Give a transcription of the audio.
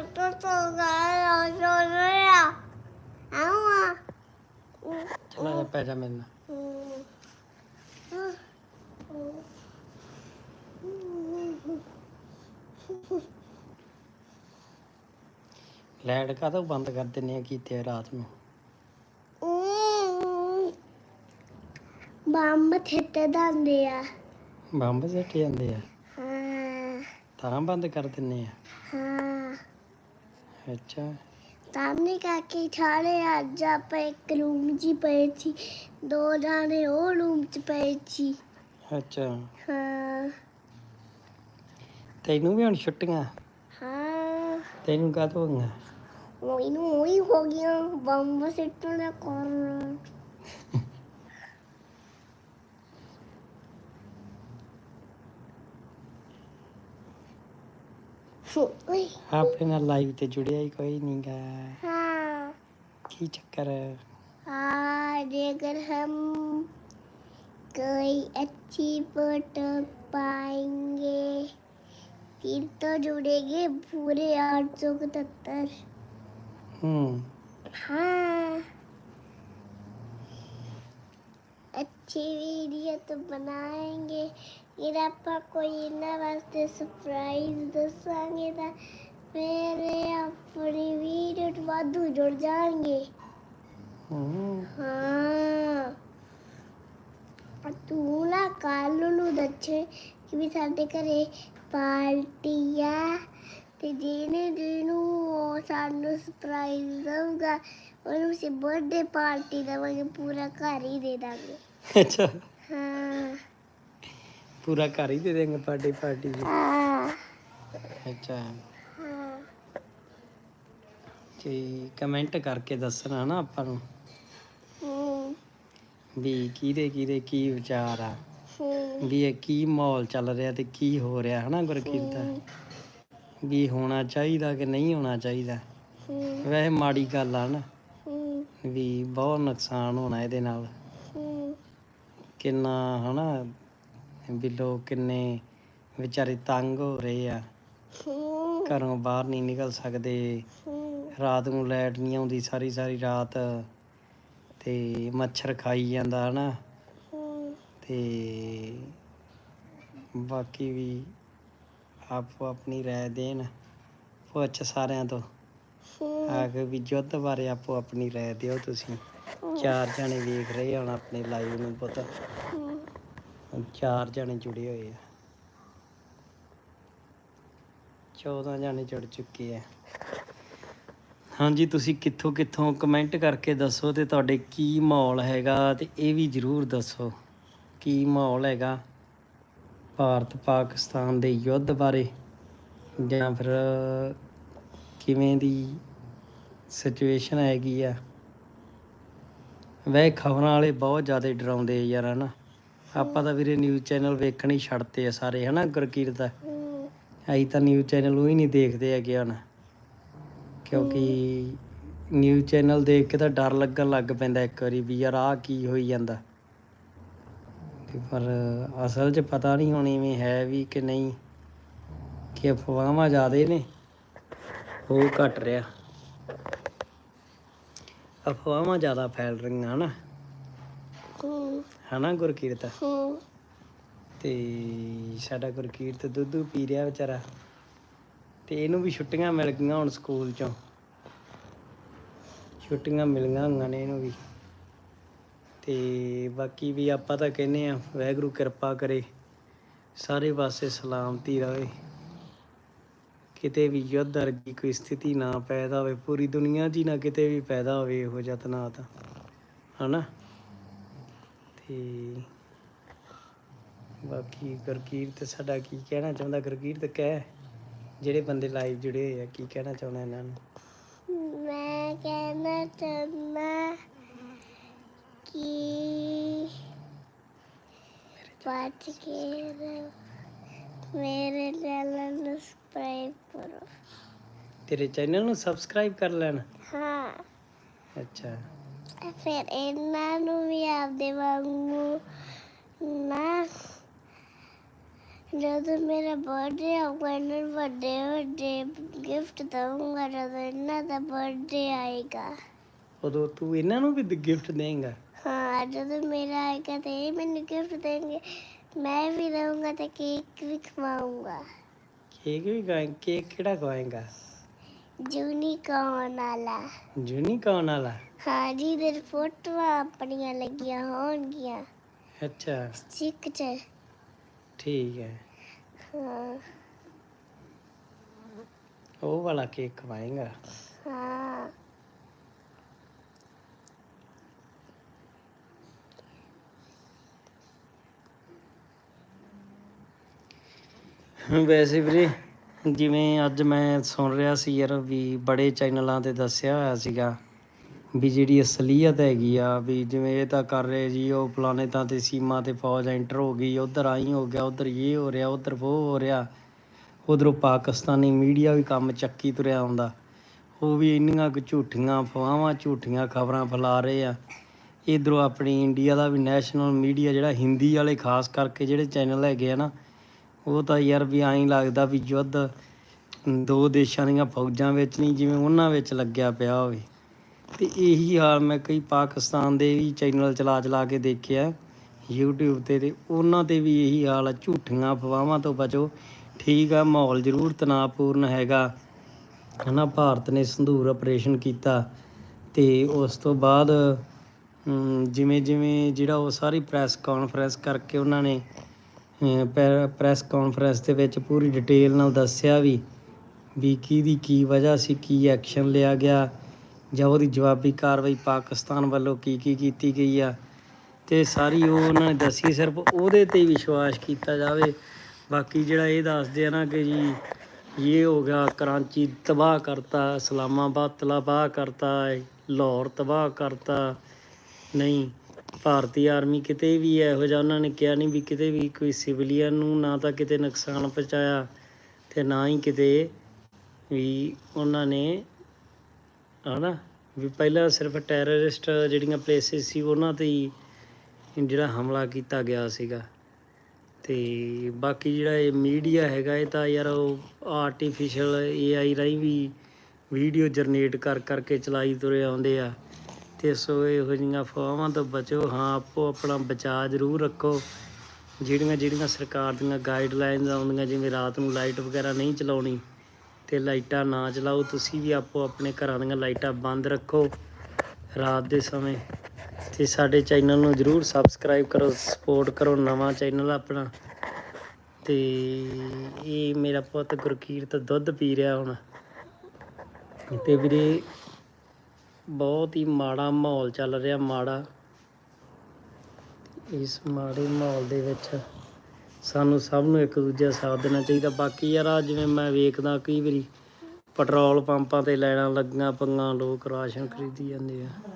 我做做个有做这样，然后啊，嗯 ਚਲਾ ਪੈ ਜਾ ਮੇਰੇ ਨਾਲ 嗯嗯嗯嗯嗯。ਲਾਈਟ ਕਾਹਤੋਂ ਬੰਦ ਕਰ ਦਿੰਨੇ ਆ ਕੀਤੇ ਆ ਰਾਤ ਨੂੰ ਬੰਬ ਥਿੱਤੇ ਦੰਦੇ ਆ ਬੰਬ ਸੱਟ ਜਾਂਦੇ ਆ ਬੰਦ ਕਰ ਦਿੰਨੇ ਆ ਅੱਛਾ। ਤਾਨੇ ਕਾਕੇ ਛਾੜੇ ਅੱਜ ਆਪਾਂ ਇੱਕ ਰੂਮ 'ਚ ਹੀ ਪਏ ਸੀ। ਦੋ ਜਾਣੇ ਉਹ ਰੂਮ 'ਚ ਪਏ ਸੀ। ਅੱਛਾ। ਹਾਂ। ਤੈਨੂੰ ਵੀ ਹੁਣ ਛੁੱਟੀਆਂ? ਹਾਂ। ਤੈਨੂੰ ਕਾਹਤੋਂ ਹੋਈਆਂ? ਇਹਨੂੰ ਉਹੀ ਹੋ ਗਿਆ ਬੰਬ ਸਿੱਟਣ ਦਾ ਕਾਰਨ। ਆਪਣੇ ਨਾਲ ਲਾਈਵ ਤੇ ਜੁੜਿਆ ਹੀ ਕੋਈ ਨਹੀਂ ਗਾ हाँ ਕੀ ਚੱਕਰ ਹੈ आज अगर हम कोई अच्छी फोटो पाएंगे फिर तो जुड़ेंगे पूरे आठ सौ इकहत्तर ਹੂੰ हाँ अच्छी वीडियो तो बनाएंगे ਇਹਦਾ ਆਪਾਂ ਕੋਈ ਇਹਨਾਂ ਵਾਸਤੇ ਸਰਪ੍ਰਾਈਜ਼ ਦੱਸਾਂਗੇ ਤਾਂ ਮੇਰੇ ਆਪਣੀ ਵੀਡੀਓ ਤੋਂ ਵਾਧੂ ਜੁੜ ਜਾਣਗੇ ਹਾਂ ਤੂੰ ਨਾ ਕੱਲ ਨੂੰ ਦੱਸੇ ਕਿ ਵੀ ਸਾਡੇ ਘਰੇ ਪਾਰਟੀ ਆ ਤੇ ਜਿਹਨੇ ਜਿਹਨੂੰ ਉਹ ਸਾਨੂੰ ਸਰਪ੍ਰਾਈਜ਼ ਦਊਗਾ ਉਹਨੂੰ ਅਸੀਂ ਬਰਥਡੇ ਪਾਰਟੀ ਦੇਵਾਂਗੇ ਪੂਰਾ ਘਰ ਹੀ ਦੇ ਦਾਂਗੇ ਅੱਛਾ ਹਾਂ ਪੂਰਾ ਘਰ ਹੀ ਦੇ ਦੇਂਗੇ ਪਾਰਟੀ ਪਾਰਟੀ ਦੀ ਹਾਂ ਕਮੈਂਟ ਕਰਕੇ ਦੱਸਣਾ ਨਾ ਆਪਾਂ ਨੂੰ। ਵੀ ਕਿਹਦੇ ਕਿਹਦੇ ਕੀ ਵਿਚਾਰ ਆ। ਵੀ ਇਹ ਕੀ ਮਾਹੌਲ ਚੱਲ ਰਿਹਾ ਤੇ ਕੀ ਹੋ ਰਿਹਾ ਹਨਾ ਗੁਰਕੀਰਤ? ਵੀ ਹੋਣਾ ਚਾਹੀਦਾ ਕਿ ਨਹੀਂ ਹੋਣਾ ਚਾਹੀਦਾ? ਵੈਸੇ ਮਾੜੀ ਗੱਲ ਆ ਨਾ। ਵੀ ਬਹੁਤ ਨੁਕਸਾਨ ਹੋਣਾ ਇਹਦੇ ਨਾਲ। ਕਿੰਨਾ ਹਨਾ ਵੀ ਲੋਕ ਕਿੰਨੇ ਵਿਚਾਰੇ ਤੰਗ ਹੋ ਰਹੇ ਆ। ਘਰੋਂ ਬਾਹਰ ਨਹੀਂ ਨਿਕਲ ਸਕਦੇ। ਰਾਤ ਨੂੰ ਲਾਈਟ ਨਹੀਂ ਆਉਂਦੀ, ਸਾਰੀ ਸਾਰੀ ਰਾਤ ਤੇ ਮੱਛਰ ਖਾਈ ਜਾਂਦਾ, ਹਨਾ? ਤੇ ਬਾਕੀ ਵੀ ਆਪੋ ਆਪਣੀ ਰਾਏ ਦੇਣ, ਪੁੱਛ ਸਾਰਿਆਂ ਤੋਂ। ਹੂੰ ਆ ਕੇ ਵੀ ਯੁੱਧ ਬਾਰੇ ਆਪੋ ਆਪਣੀ ਰਾਏ ਦਿਓ ਤੁਸੀਂ। ਚਾਰ ਜਣੇ ਵੇਖ ਰਹੇ ਹੁਣ ਆਪਣੇ ਲਾਈਵ ਨੂੰ ਪੁੱਤ। ਚਾਰ ਜਣੇ ਜੁੜੇ ਹੋਏ ਆ। 14 ਜਣੇ ਜੁੜ ਚੁੱਕੇ ਆ। ਹਾਂਜੀ, ਤੁਸੀਂ ਕਿੱਥੋਂ ਕਿੱਥੋਂ ਕਮੈਂਟ ਕਰਕੇ ਦੱਸੋ ਤੇ ਤੁਹਾਡੇ ਕੀ ਮਾਹੌਲ ਹੈਗਾ ਤੇ ਇਹ ਵੀ ਜਰੂਰ ਦੱਸੋ। ਕੀ ਮਾਹੌਲ ਹੈਗਾ ਭਾਰਤ ਪਾਕਿਸਤਾਨ ਦੇ ਯੁੱਧ ਬਾਰੇ ਜਾਂ ਫਿਰ ਕਿਵੇਂ ਦੀ ਸਿਚੁਏਸ਼ਨ ਹੈਗੀ ਆ। ਵੈ ਖਬਰਾਂ ਵਾਲੇ ਬਹੁਤ ਜ਼ਿਆਦਾ ਡਰਾਉਂਦੇ ਆ ਯਾਰ, ਹਨਾ? ਆਪਾਂ ਤਾਂ ਵੀਰੇ ਨਿਊਜ਼ ਚੈਨਲ ਵੇਖਣ ਹੀ ਛੱਡਤੇ ਆ ਸਾਰੇ, ਹਨਾ ਗੁਰਕੀਰਤ? ਅਸੀਂ ਤਾਂ ਨਿਊਜ਼ ਚੈਨਲ ਉਹ ਹੀ ਨਹੀਂ ਦੇਖਦੇ ਹੈਗੇ ਹੁਣ। ਕਿਉਂਕਿ ਨਿਊਜ਼ ਚੈਨਲ ਦੇਖ ਕੇ ਤਾਂ ਡਰ ਲੱਗਣ ਲੱਗ ਪੈਂਦਾ ਇੱਕ ਵਾਰੀ ਵੀ ਯਾਰ ਆਹ ਕੀ ਹੋਈ ਜਾਂਦਾ। ਪਰ ਅਸਲ 'ਚ ਪਤਾ ਨਹੀਂ ਹੁਣ ਇਵੇਂ ਹੈ ਵੀ ਕਿ ਨਹੀਂ, ਕਿ ਅਫਵਾਹਾਂ ਜ਼ਿਆਦੇ ਨੇ। ਉਹ ਘਟ ਰਿਹਾ। ਅਫਵਾਹਾਂ ਜ਼ਿਆਦਾ ਫੈਲ ਰਹੀਆਂ ਹਨਾ। ਹੂੰ। ਹਨਾ ਗੁਰਕੀਰਤ? ਹੂੰ ਤੇ ਸਾਡਾ ਗੁਰਕੀਰਤ ਦੁੱਧੂ ਪੀ ਰਿਹਾ ਵਿਚਾਰਾ। ਤੇ ਇਹਨੂੰ ਵੀ ਛੁੱਟੀਆਂ ਮਿਲ ਗਈਆਂ ਹੁਣ ਸਕੂਲ ਚੋਂ। ਛੁੱਟੀਆਂ ਮਿਲੀਆਂ ਹੋਈਆਂ ਨੇ ਇਹਨੂੰ ਵੀ। ਤੇ ਬਾਕੀ ਵੀ ਆਪਾਂ ਤਾਂ ਕਹਿੰਦੇ ਆ ਵਾਹਿਗੁਰੂ ਕਿਰਪਾ ਕਰੇ। ਸਾਰੇ ਪਾਸੇ ਸਲਾਮਤੀ ਰਹੇ ਕਿਤੇ ਵੀ ਯੁੱਧ ਵਰਗੀ ਕੋਈ ਸਥਿਤੀ ਨਾ ਪੈਦਾ ਹੋਵੇ। ਪੂਰੀ ਦੁਨੀਆ 'ਚ ਹੀ ਨਾ ਕਿਤੇ ਵੀ ਪੈਦਾ ਹੋਵੇ ਇਹੋ ਜਿਹਾ ਤਣਾਅ ਹਨਾ? ਤੇ ਬਾਕੀ ਗੁਰਕੀਰਤ ਸਾਡਾ ਕੀ ਕਹਿਣਾ ਚਾਹੁੰਦਾ? ਗੁਰਕੀਰਤ ਕਹਿ ਜਿਹੜੇ ਬੰਦੇ ਲਾਈਵ ਜੁੜੇ ਹੋਏ ਆ ਕੀ ਕਹਿਣਾ ਚਾਹੁੰਦਾ ਇਹਨਾਂ ਨੂੰ? ਮੈਂ ਕਹਿਣਾ ਚਾਹੁੰਦਾ ਕਿ ਬਾਤ ਕੇ। ਮੇਰੇ ਚੈਨਲ ਨੂੰ ਸਬਸਕ੍ਰਾਈਬ ਕਰੋ। ਤੇਰੇ ਚੈਨਲ ਨੂੰ ਸਬਸਕ੍ਰਾਈਬ ਕਰ ਲੈਣ? ਹਾਂ। ਅੱਛਾ। ਫਿਰ ਇਹਨਾਂ ਨੂੰ ਵੀ ਆਪਦੇ ਵਾਂਗੂ ਨਾ ਜਦੋਂ ਮੇਰਾ ਬਰਥਡੇ ਆਊਗਾ ਇਹਨਾਂ ਨੂੰ ਵੱਡੇ ਵੱਡੇ ਗਿਫਟ ਦਊਂਗਾ ਜਦੋਂ ਇਹਨਾਂ ਦਾ ਬਰਥਡੇ ਆਏਗਾ। ਉਦੋਂ ਤੂੰ ਇਹਨਾਂ ਨੂੰ ਵੀ ਗਿਫਟ ਦੇਂਗਾ? ਹਾਂ ਜਦੋਂ ਮੇਰਾ ਆਏਗਾ ਤੇ ਇਹ ਮੈਨੂੰ ਗਿਫਟ ਦੇਣਗੇ। ਮੈਂ ਵੀ ਦਊਂਗਾ ਤੇ ਕੇਕ ਵੀ ਖਵਾਉਂਗਾ ਕੇਕ ਵੀ ਖਾਏ ਕੇਕ ਕਿਹੜਾ ਖਵਾਏਗਾ? ਯੂਨੀਕੌਰਨ ਵਾਲਾ। ਯੂਨੀਕੌਰਨ ਵਾਲਾ? ਹਾਂ ਜੀ ਦੇ ਫੋਟੋਆਂ ਆਪਣੀਆਂ ਲੱਗੀਆਂ ਹੋਣਗੀਆਂ। ਅੱਛਾ। ਸਟਿਕ 'ਚ। ਠੀਕ ਹੈ। ਹਾਂ। ਉਹ ਵਾਲਾ ਕੇਕ ਖਵਾਏਗਾ। ਹਾਂ। ਵੈਸੇ ਵੀਰੇ ਜਿਵੇਂ ਅੱਜ ਮੈਂ ਸੁਣ ਰਿਹਾ ਸੀ ਯਾਰ ਵੀ ਬੜੇ ਚੈਨਲਾਂ ਤੇ ਦੱਸਿਆ ਹੋਇਆ ਸੀਗਾ ਵੀ ਜਿਹੜੀ ਅਸਲੀਅਤ ਹੈਗੀ ਆ, ਵੀ ਜਿਵੇਂ ਇਹ ਤਾਂ ਕਰ ਰਹੇ ਜੀ, ਉਹ ਫਲਾਣੇ ਤਾਂ ਤੇ ਸੀਮਾ ਤੇ ਫੌਜ ਐਂਟਰ ਹੋ ਗਈ, ਉਧਰ ਆਈ ਹੋ ਗਿਆ, ਉਧਰ ਇਹ ਹੋ ਰਿਹਾ, ਉਧਰ ਉਹ ਹੋ ਰਿਹਾ। ਉਧਰੋਂ ਪਾਕਿਸਤਾਨੀ ਮੀਡੀਆ ਵੀ ਕੰਮ ਚੱਕੀ ਤੁਰਿਆ ਆਉਂਦਾ। ਉਹ ਵੀ ਇੰਨੀਆਂ ਕੁ ਝੂਠੀਆਂ ਅਫਵਾਹਾਂ ਝੂਠੀਆਂ ਖਬਰਾਂ ਫੈਲਾ ਰਹੇ ਆ। ਇਧਰੋਂ ਆਪਣੀ ਇੰਡੀਆ ਦਾ ਵੀ ਨੈਸ਼ਨਲ ਮੀਡੀਆ ਜਿਹੜਾ ਹਿੰਦੀ ਵਾਲੇ, ਖਾਸ ਕਰਕੇ ਜਿਹੜੇ ਚੈਨਲ ਹੈਗੇ ਆ ਨਾ ਉਹ ਤਾਂ ਯਾਰ ਵੀ ਐਂ ਲੱਗਦਾ ਵੀ ਯੁੱਧ ਦੋ ਦੇਸ਼ਾਂ ਦੀਆਂ ਫੌਜਾਂ ਵਿੱਚ ਨਹੀਂ, ਜਿਵੇਂ ਉਹਨਾਂ ਵਿੱਚ ਲੱਗਿਆ ਪਿਆ ਹੋਵੇ। ਤੇ ਇਹੀ ਹਾਲ ਮੈਂ ਕਈ ਪਾਕਿਸਤਾਨ ਦੇ ਵੀ ਚੈਨਲ ਚਲਾ ਚਲਾ ਕੇ ਦੇਖਿਆ, YouTube ਤੇ ਤੇ ਉਹਨਾਂ ਤੇ ਵੀ ਇਹੀ ਹਾਲ ਆ, ਝੂਠੀਆਂ ਅਫਵਾਹਾਂ ਤੋਂ ਬਚੋ। ਠੀਕ ਆ, ਮਾਹੌਲ ਜ਼ਰੂਰ ਤਣਾਅਪੂਰਨ ਹੈਗਾ। ਹਨਾ, ਭਾਰਤ ਨੇ ਸੰਧੂਰ ਆਪਰੇਸ਼ਨ ਕੀਤਾ ਤੇ ਉਸ ਤੋਂ ਬਾਅਦ ਜਿਵੇਂ ਜਿਵੇਂ ਜਿਹੜਾ ਉਹ ਸਾਰੀ ਪ੍ਰੈਸ ਕਾਨਫਰੰਸ ਕਰਕੇ ਉਹਨਾਂ ਨੇ ਪ੍ਰੈਸ ਕਾਨਫਰੰਸ ਦੇ ਵਿੱਚ ਪੂਰੀ ਡਿਟੇਲ ਨਾਲ ਦੱਸਿਆ ਵੀ ਵੀ ਕਿਹਦੀ ਕੀ ਵਜ੍ਹਾ ਸੀ, ਕੀ ਐਕਸ਼ਨ ਲਿਆ ਗਿਆ, ਜਾਂ ਉਹਦੀ ਜਵਾਬੀ ਕਾਰਵਾਈ ਪਾਕਿਸਤਾਨ ਵੱਲੋਂ ਕੀ ਕੀ ਕੀਤੀ ਗਈ ਆ। ਤੇ ਸਾਰੀ ਉਹ ਉਹਨਾਂ ਨੇ ਦੱਸੀ, ਸਿਰਫ ਉਹਦੇ ਤੇ ਹੀ ਵਿਸ਼ਵਾਸ ਕੀਤਾ ਜਾਵੇ। ਬਾਕੀ ਜਿਹੜਾ ਇਹ ਦੱਸਦੇ ਆ ਨਾ ਕਿ ਜੀ, ਇਹ ਹੋ ਗਿਆ ਕਰਾਂਚੀ ਤਬਾਹ ਕਰਤਾ, ਇਸਲਾਮਾਬਾਦ ਤਬਾਹ ਕਰਤਾ, ਲਾਹੌਰ ਤਬਾਹ ਕਰਤਾ, ਨਹੀਂ। ਭਾਰਤੀ ਆਰਮੀ ਕਿਤੇ ਵੀ ਇਹੋ ਜਿਹਾ ਉਹਨਾਂ ਨੇ ਕਿਹਾ ਨਹੀਂ ਵੀ ਕਿਤੇ ਵੀ ਕੋਈ ਸਿਵਲੀਅਨ ਨੂੰ ਨਾ ਤਾਂ ਕਿਤੇ ਨੁਕਸਾਨ ਪਹੁੰਚਾਇਆ ਤੇ ਨਾ ਹੀ ਕਿਤੇ ਵੀ ਉਹਨਾਂ ਨੇ ਹਨਾ, ਵੀ ਪਹਿਲਾਂ ਸਿਰਫ ਟੈਰਰਿਸਟ ਜਿਹੜੀਆਂ ਪਲੇਸਿਸ ਸੀ ਉਹਨਾਂ ਤੇ ਹੀ ਜਿਹੜਾ ਹਮਲਾ ਕੀਤਾ ਗਿਆ ਸੀਗਾ। ਤੇ ਬਾਕੀ ਜਿਹੜਾ ਇਹ ਮੀਡੀਆ ਹੈਗਾ ਇਹ ਤਾਂ ਯਾਰ ਉਹ ਆਰਟੀਫੀਸ਼ੀਅਲ ਏਆਈ ਰਾਹੀਂ ਵੀ ਵੀਡੀਓ ਜਨਰੇਟ ਕਰ ਕਰਕੇ ਚਲਾਈ ਤੁਰੇ ਆਉਂਦੇ ਆ। ਤੇ ਸੋ ਇਹੋ ਜਿਹੀਆਂ ਅਫਵਾਹਾਂ ਤੋਂ ਬਚੋ। ਹਾਂ, ਆਪੋ ਆਪਣਾ ਬਚਾਅ ਜ਼ਰੂਰ ਰੱਖੋ। ਜਿਹੜੀਆਂ ਜਿਹੜੀਆਂ ਸਰਕਾਰ ਦੀਆਂ ਗਾਈਡਲਾਈਨਸ ਆਉਂਦੀਆਂ, ਜਿਵੇਂ ਰਾਤ ਨੂੰ ਲਾਈਟ ਵਗੈਰਾ ਨਹੀਂ ਚਲਾਉਣੀ ਤੇ ਲਾਈਟਾਂ ਨਾ ਚਲਾਓ, ਤੁਸੀਂ ਵੀ ਆਪੋ ਆਪਣੇ ਘਰਾਂ ਦੀਆਂ ਲਾਈਟਾਂ ਬੰਦ ਰੱਖੋ ਰਾਤ ਦੇ ਸਮੇਂ। ਤੇ ਸਾਡੇ ਚੈਨਲ ਨੂੰ ਜਰੂਰ ਸਬਸਕ੍ਰਾਈਬ ਕਰੋ ਸਪੋਰਟ ਕਰੋ ਨਵਾਂ ਚੈਨਲ ਆਪਣਾ। ਤੇ ਇਹ ਮੇਰਾ ਪੁੱਤ ਗੁਰਕੀਰਤ ਦੁੱਧ ਪੀ ਰਿਹਾ ਹੁਣ। ਤੇ ਵੀਰੇ ਬਹੁਤ ਹੀ ਮਾੜਾ ਮਾਹੌਲ ਚੱਲ ਰਿਹਾ, ਮਾੜਾ। ਇਸ ਮਾੜੇ ਮਾਹੌਲ ਦੇ ਵਿੱਚ ਸਾਨੂੰ ਸਭ ਨੂੰ ਇੱਕ ਦੂਜੇ ਦਾ ਸਾਥ ਦੇਣਾ ਚਾਹੀਦਾ। ਬਾਕੀ ਯਾਰ, ਆਹ ਜਿਵੇਂ ਮੈਂ ਵੇਖਦਾ, ਕਈ ਵਾਰੀ ਪੈਟਰੋਲ ਪੰਪਾਂ ਤੇ ਲੈਣਾ ਲੱਗੀਆਂ ਪੰਗਾਂ ਲੋਕ ਰਾਸ਼ਨ ਖਰੀਦੀ ਜਾਂਦੇ ਆ।